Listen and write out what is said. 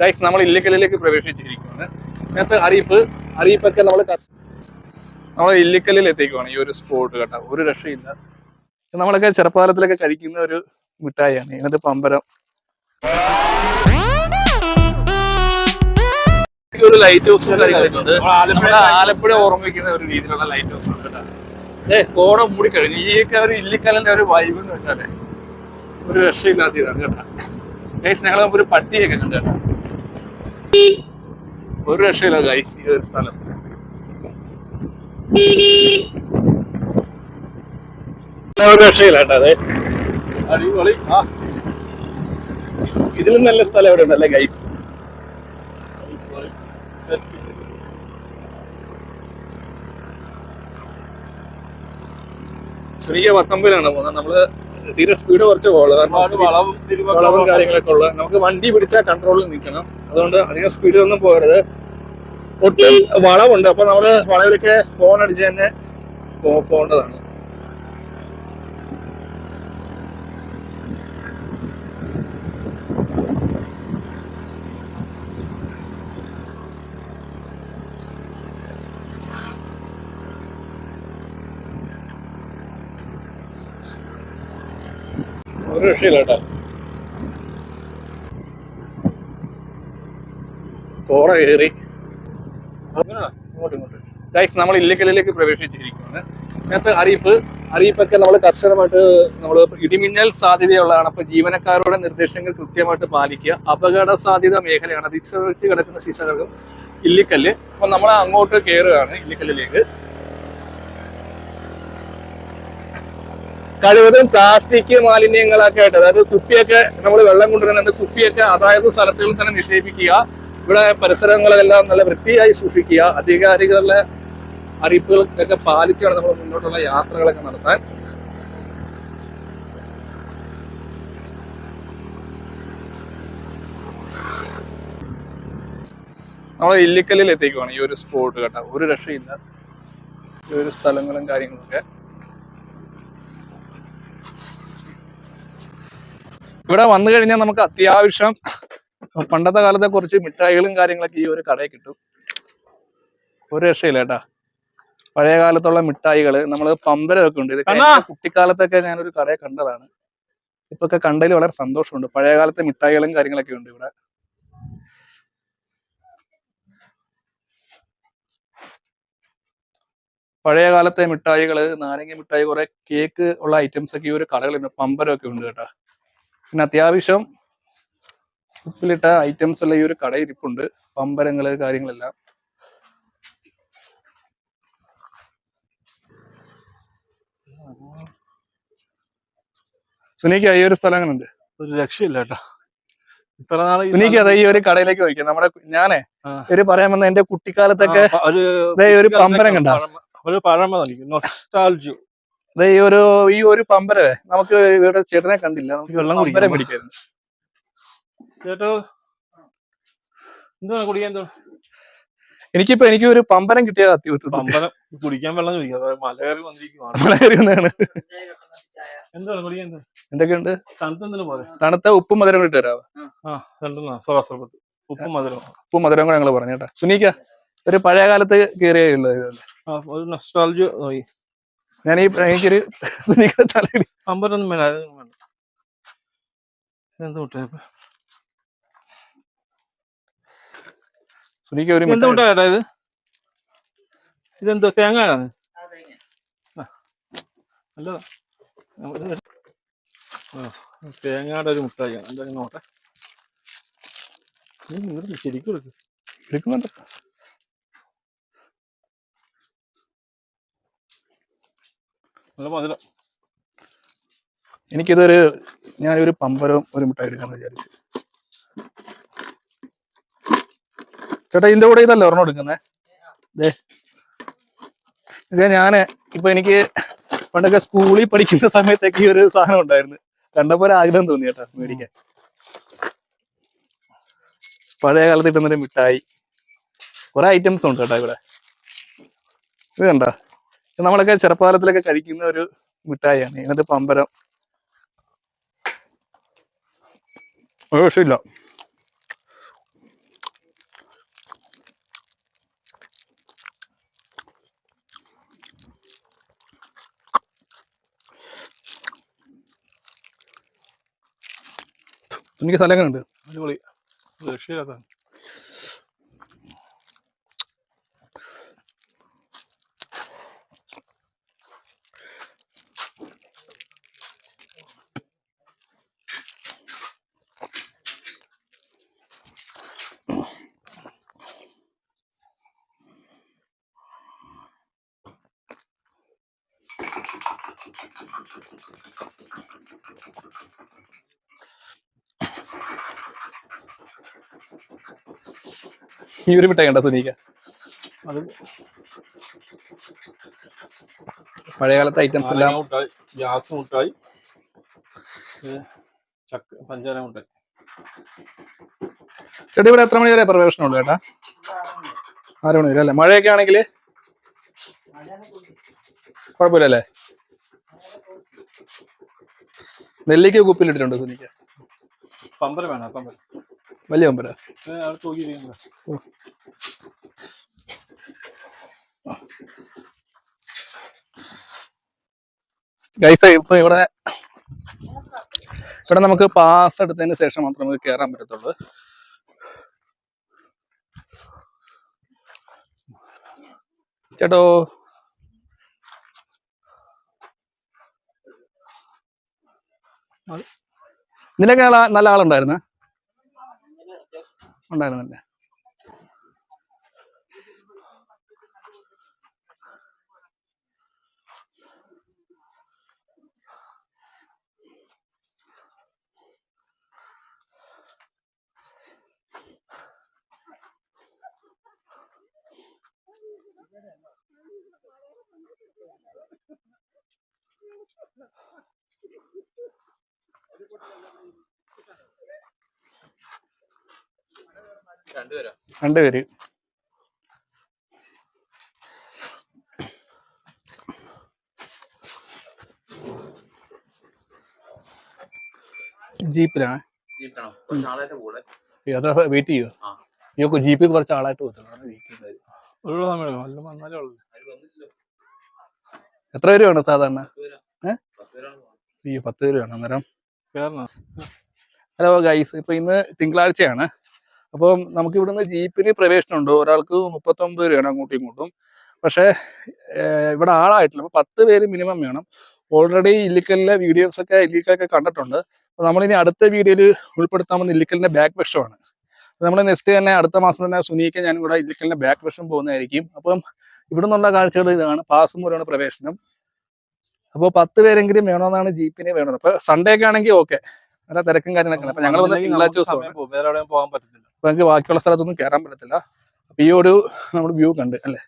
Guys നമ്മൾ ഇല്ലിക്കലിലേക്ക് പ്രവേശിച്ചിരിക്കുകയാണ്. നേരത്തെ അറിയിപ്പ് അറിയിപ്പൊക്കെ നമ്മൾ നമ്മൾ ഇല്ലിക്കലിൽ എത്തിക്കുവാണ് ഈ ഒരു സ്പോട്ട് കേട്ടോ. ഒരു രക്ഷയില്ല. നമ്മളൊക്കെ ചെറുപ്പകാലത്തിലൊക്കെ കഴിക്കുന്ന ഒരു മിഠായിയാണ്. ഇതിനകത്ത് പമ്പരം. ഒരു ലൈറ്റ് ഹൗസ് കാര്യങ്ങളുണ്ട് ആലപ്പുഴ ഓർമ്മിക്കുന്ന ഒരു രീതിയിലുള്ള ലൈറ്റ് ഹൗസ് ഉണ്ട് കേട്ടോ. ഏ കോടം മൂടി കഴിഞ്ഞു ഈ ഒരു ഇല്ലിക്കലിന്റെ ഒരു വൈബ് എന്ന് വെച്ചാൽ ഒരു രക്ഷയില്ലാത്ത ഇതാണ് കേട്ടോ. ഗൈസ് ഞങ്ങൾ ഒരു പട്ടിയൊക്കെ കണ്ടു കേട്ടോ. ഒരു രക്ഷയില്ല ഗൈസ് ഈ ഒരു സ്ഥലം. ഒരു രക്ഷയില്ല കേട്ടോ അതെ. അടിപൊളി. ആ. ഇതിലും നല്ല സ്ഥലം എവിടെ ഉണ്ടല്ലേ ഗൈസ് ശ്രീ പത്തൊമ്പതിലാണ് പോകുന്നത്. നമ്മൾ തീരെ സ്പീഡ് കുറച്ച് പോകുള്ളൂ കാരണം വളവും കാര്യങ്ങളൊക്കെ ഉള്ളത് നമുക്ക് വണ്ടി പിടിച്ചാൽ കൺട്രോളിൽ നിൽക്കണം. അതുകൊണ്ട് അധികം സ്പീഡിലൊന്നും പോകരുത്. ഒട്ടും വളവുണ്ട് അപ്പൊ നമ്മൾ വളവിലൊക്കെ ഫോൺ അടിച്ച് തന്നെ പോകേണ്ടതാണ്. ഒരു രക്ഷയില്ല കേട്ടോ കോട കയറി ഗൈസ് നമ്മൾ ഇല്ലക്കലിലേക്ക് പ്രവേശിച്ചിരിക്കുകയാണ്. നേരത്തെ അറിയിപ്പ് അറിയിപ്പൊക്കെ നമ്മൾ കർശനമായിട്ട് നമ്മൾ ഇടിമിന്നൽ സാധ്യതയുള്ളതാണ്. അപ്പൊ ജീവനക്കാരുടെ നിർദ്ദേശങ്ങൾ കൃത്യമായിട്ട് പാലിക്കുക. അപകട സാധ്യത മേഖലയാണ്. അതിശ്രമിച്ച് കിടക്കുന്ന ശിശകൾക്കും ഇല്ലിക്കല്ല്. അപ്പൊ നമ്മൾ അങ്ങോട്ട് കയറുകയാണ് ഇല്ലിക്കല്ലിലേക്ക്. കഴിവതും പ്ലാസ്റ്റിക് മാലിന്യങ്ങളൊക്കെ ആയിട്ട് അതായത് കുപ്പിയൊക്കെ നമ്മൾ വെള്ളം കൊണ്ടുവരുന്നത് കുപ്പിയൊക്കെ അതായത് സ്ഥലത്തുകളിൽ തന്നെ നിക്ഷേപിക്കുക. ഇവിടെ പരിസരങ്ങളെല്ലാം നല്ല വൃത്തിയായി സൂക്ഷിക്കുക. അധികാരികളുടെ അറിയിപ്പുകളൊക്കെ പാലിച്ചാണ് നമ്മൾ മുന്നോട്ടുള്ള യാത്രകളൊക്കെ നടത്താൻ. നമ്മൾ ഇല്ലിക്കല്ലിൽ എത്തിക്കുവാണ് ഈ ഒരു സ്പോട്ട് കേട്ടോ. ഒരു രക്ഷയില്ല. ഈ ഒരു സ്ഥലങ്ങളും കാര്യങ്ങളൊക്കെ. ഇവിടെ വന്നു കഴിഞ്ഞാൽ നമുക്ക് അത്യാവശ്യം പണ്ടത്തെ കാലത്തെ കുറച്ച് മിഠായികളും കാര്യങ്ങളൊക്കെ ഈ ഒരു കടയിൽ കിട്ടും. ഒരു രക്ഷയില്ല കേട്ടാ. പഴയ കാലത്തുള്ള മിഠായികൾ നമ്മൾ പമ്പരമൊക്കെ ഉണ്ട്. കുട്ടിക്കാലത്തൊക്കെ ഞാൻ ഒരു കുട്ടിക്കാലത്തൊക്കെ ഞാനൊരു കടയെ കണ്ടതാണ്. ഇപ്പൊ ഒക്കെ കണ്ടതിൽ വളരെ സന്തോഷമുണ്ട്. പഴയ കാലത്തെ മിഠായികളും കാര്യങ്ങളൊക്കെ ഉണ്ട് ഇവിടെ. പഴയ കാലത്തെ മിഠായികൾ നാരങ്ങ മിഠായി കുറെ കേക്ക് ഉള്ള ഐറ്റംസ് ഒക്കെ ഈ ഒരു കടകളുണ്ട് പമ്പരമൊക്കെ ഉണ്ട് കേട്ടാ. പിന്നെ അത്യാവശ്യം ഉപ്പിലിട്ട ഐറ്റംസ് എല്ലാം ഈ ഒരു കടയിൽ ഇരിപ്പുണ്ട്. പമ്പരങ്ങൾ കാര്യങ്ങളെല്ലാം. സുനിക്ക് ഈ ഒരു സ്ഥലം അങ്ങനെ ഉണ്ട് ഒരു രക്ഷയില്ല കേട്ടോ. ഇത്ര നാളെ ഈ സുനിക്ക് അതെ ഈ ഒരു കടയിലേക്ക് നോക്കിയാ നമ്മുടെ ഞാനേ. ഒരു പറയാൻ വന്ന എന്റെ കുട്ടിക്കാലത്തൊക്കെ ഒരു പമ്പരം കണ്ട? ഒരു പഴമ നൊസ്റ്റാൾജിയോ ദേ ഈ ഒരു ഈ ഒരു പമ്പരവേ നമുക്ക് ഇവിടെ ചേട്ടനെ കണ്ടില്ല. നമുക്ക് വെള്ളം പമ്പരം. പിടിക്കായിരുന്നു. ചേട്ടോ എന്താണ് കുടിക്കാൻ എനിക്കിപ്പോ എനിക്ക് ഒരു പമ്പരം കിട്ടിയ പമ്പലം കുടിക്കാൻ വെള്ളം ചോദിക്കാം. മല കയറി വന്നിരിക്കുവാണ്? വന്നാണ്. എന്താണ് കുടിക്കാൻ എന്താ? എന്തൊക്കെയുണ്ട്? തണുത്തെന്തിനു പോലെ. തണുത്ത ഉപ്പും മധുരം കൂടി തരാവോ? ആ രണ്ടെന്നാ സർബത്ത് ഉപ്പും മധുരം ഉപ്പും മധുരം കൂടെ ഞങ്ങൾ പറഞ്ഞു കേട്ടാ. സുനീക്ക ഒരു പഴയ കാലത്ത് കേറിയുള്ളത് ഇതല്ലേ ആ ഒരു നൊസ്റ്റാൾജിയോ തോന്നി ഞാൻ ഈ എനിക്കൊരു തലയിടി അമ്പലൊന്നും വേണ്ട അതൊന്നും വേണ്ട. എന്ത് മുട്ടാ സുനീക്ക ഒരു ചേട്ടാ ഇത്? ഇതെന്തോ തേങ്ങയാണ്? നല്ലതാ. തേങ്ങയുടെ ഒരു മുട്ടായിയാണ് എന്താ നോട്ടെ ശരിക്കും എടുക്ക്. എടുക്കുന്നുണ്ട്. നല്ല മധുരം എനിക്കിതൊരു ഞാനൊരു പമ്പരവും ഒരു മിഠായി എടുക്കാന്ന് വിചാരിച്ചു. ചേട്ടാ ഇതിന്റെ കൂടെ ഇതല്ല ഒരെണ്ണം എടുക്കുന്നേ? ദേ. ഇത് ഞാൻ ഇപ്പൊ എനിക്ക് പണ്ടൊക്കെ സ്കൂളിൽ പഠിക്കുന്ന സമയത്തൊക്കെ ഈ ഒരു സാധനം ഉണ്ടായിരുന്നു. കണ്ടപ്പോ ഒരു ആഗ്രഹം തോന്നി കേട്ടോ മേടിക്കാൻ. പഴയ കാലത്ത് കിട്ടുന്നൊരു മിഠായി. കുറെ ഐറ്റംസ് ഉണ്ട് കേട്ടോ ഇവിടെ. ഇത് കണ്ട? നമ്മളൊക്കെ ചെറുപ്പകാലത്തിലൊക്കെ കഴിക്കുന്ന ഒരു മിഠായിയാണ്. ഇതിനകത്ത് പമ്പരം. ഒരു വിഷയമില്ല എനിക്ക് സ്ഥലങ്ങളുണ്ട്. അടിപൊളി. രക്ഷയില്ലാത്ത ഈ ഒരു മിഠായി കണ്ട സുനീക്ക. അത് പഴയകാലത്തെ ഐറ്റംസ് എല്ലാം മുട്ടായി ഗ്യാസ് മുട്ടായി ചക്ക പഞ്ചാര മുട്ടായി. ചേട്ടാ ഇവിടെ എത്ര മണി വരെ പ്രവേശനം ഉള്ളു ചേട്ടാ? ആറ് മണി വരെ അല്ലേ? മഴയൊക്കെ ആണെങ്കിൽ കുഴപ്പമില്ലല്ലേ? നെല്ലിക്ക കുപ്പിയിലിട്ടിട്ടുണ്ട് സുനിക്ക? പമ്പര വേണം? പമ്പര. വലിയ പമ്പര. ഗൈസ ഇപ്പൊ ഇവിടെ ഇവിടെ നമുക്ക് പാസ് എടുത്തതിന് ശേഷം മാത്രമേ നമുക്ക് കയറാൻ പറ്റത്തുള്ളൂ. ചേട്ടോ. നിനക്ക് ആളാ നല്ല ആളുണ്ടായിരുന്നേ? ഉണ്ടായിരുന്നല്ലേ? രണ്ടുപേര്. ജീപ്പിലാണ്? അതെ വെയിറ്റ് ചെയ്യോ. ഇയൊക്കെ ജീപ്പിൽ കുറച്ച് ആളായിട്ട് പോകത്തുള്ളൂ വെയിറ്റ് സമയം നല്ല വന്നാലേ ഉള്ളു. എത്ര പേര് വേണം സാധാരണ? ഏഹ് പത്ത് പേര് വേണം. അന്നേരം. ഹലോ ഗൈസ് ഇപ്പൊ ഇന്ന് തിങ്കളാഴ്ചയാണ്. അപ്പം നമുക്ക് ഇവിടുന്ന് ജീപ്പിന് പ്രവേശനമുണ്ട്. ഒരാൾക്ക് മുപ്പത്തൊമ്പത് രൂപയാണ് അങ്ങോട്ടും ഇങ്ങോട്ടും. പക്ഷേ ഇവിടെ ആളായിട്ടില്ല. അപ്പം പത്ത് പേര് മിനിമം വേണം. ഓൾറെഡി ഇല്ലിക്കലിലെ വീഡിയോസ് ഒക്കെ ഇല്ലിക്കലൊക്കെ കണ്ടിട്ടുണ്ട്. അപ്പോൾ നമ്മളിനി അടുത്ത വീഡിയോയിൽ ഉൾപ്പെടുത്താൻ പോകുന്ന ഇല്ലിക്കലിന്റെ ബാക്ക് വശമാണ് നമ്മൾ നെക്സ്റ്റ് തന്നെ അടുത്ത മാസം തന്നെ സുനീക്ക് ഞാൻ ഇവിടെ ഇല്ലിക്കലിന്റെ ബാക്ക് വശം പോകുന്നതായിരിക്കും. അപ്പം ഇവിടെ നിന്നുള്ള കാഴ്ചകൾ ഇതാണ്. പാസ് മൂലമാണ് പ്രവേശനം. അപ്പോൾ പത്ത് പേരെങ്കിലും വേണമെന്നാണ് ജീപ്പിന് വേണമെന്ന് അപ്പോൾ സൺഡേ ഒക്കെ ആണെങ്കിൽ ഓക്കെ നല്ല തിരക്കും കാര്യങ്ങളൊക്കെ. അപ്പൊ ഞങ്ങൾ വന്ന് തിങ്കളാഴ്ച ദിവസം ദിവസമാണ് പോകാൻ പറ്റത്തില്ല. അപ്പൊ ഞങ്ങൾക്ക് ബാക്കിയുള്ള സ്ഥലത്തൊന്നും കയറാൻ പറ്റത്തില്ല. അപ്പൊ ഈ ഒരു നമ്മുടെ വ്യൂ കണ്ട് അല്ലെ?